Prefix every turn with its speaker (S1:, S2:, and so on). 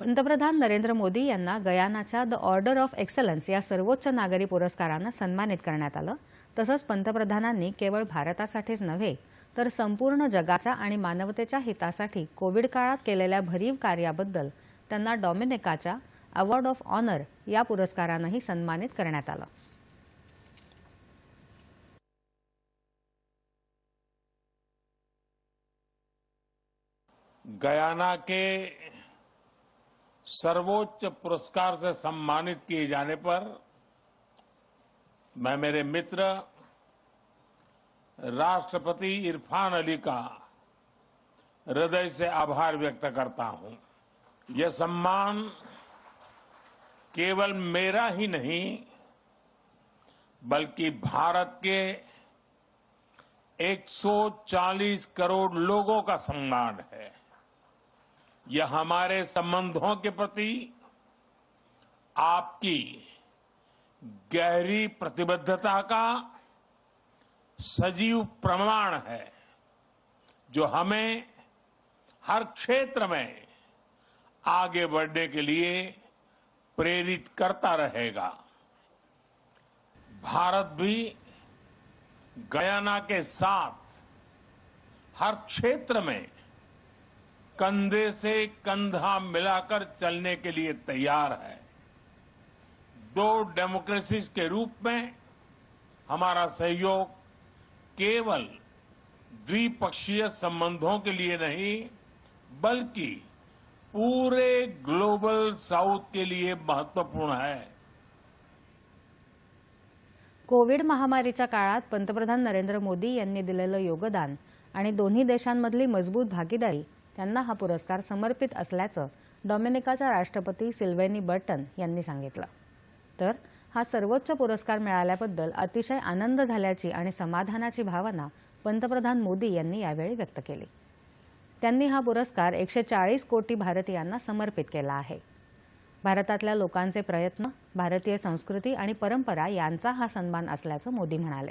S1: पंतप्रधान नरेंद्र मोदी यांना गयानाच्या द ऑर्डर ऑफ एक्सलन्स या सर्वोच्च नागरी पुरस्कारानं सन्मानित करण्यात आलं. तसंच पंतप्रधानांनी केवळ भारतासाठीच नव्हे तर संपूर्ण जगाच्या आणि मानवतेच्या हितासाठी कोविड काळात केलेल्या भरीव कार्याबद्दल त्यांना डॉमिनिकाच्या अवॉर्ड ऑफ ऑनर या पुरस्कारानंही सन्मानित करण्यात आलं.
S2: गयाना के सर्वोच्च पुरस्कार से सम्मानित किए जाने पर मैं मेरे मित्र राष्ट्रपति इरफान अली का हृदय से आभार व्यक्त करता हूँ। यह सम्मान केवल मेरा ही नहीं, बल्कि भारत के 140 करोड़ लोगों का सम्मान है। यह हमारे संबंधों के प्रति आपकी गहरी प्रतिबद्धता का सजीव प्रमाण है, जो हमें हर क्षेत्र में आगे बढ़ने के लिए प्रेरित करता रहेगा। भारत भी गयाना के साथ हर क्षेत्र में कंधे से कंधा मिलाकर चलने के लिए तैयार है। दो डेमोक्रेसीज के रूप में हमारा सहयोग केवल द्विपक्षीय संबंधों के लिए नहीं, बल्कि पूरे ग्लोबल साउथ के लिए महत्वपूर्ण है।
S1: कोविड महामारीच्या काळात पंतप्रधान नरेंद्र मोदी दिलेलं योगदान आणि दोन्ही देशांमधली मज़बूत भागीदारी त्यांना हा पुरस्कार समर्पित असल्याचं डॉमिनिकाच्या राष्ट्रपती सिल्वेनी बर्टन यांनी सांगितलं. तर हा सर्वोच्च पुरस्कार मिळाल्याबद्दल अतिशय आनंद झाल्याची आणि समाधानाची भावना पंतप्रधान मोदी यांनी यावेळी व्यक्त केली. त्यांनी हा पुरस्कार एकशे चाळीस कोटी भारतीयांना समर्पित केला आहे. भारतातल्या लोकांचे प्रयत्न भारतीय संस्कृती आणि परंपरा यांचा हा सन्मान असल्याचं मोदी म्हणाले.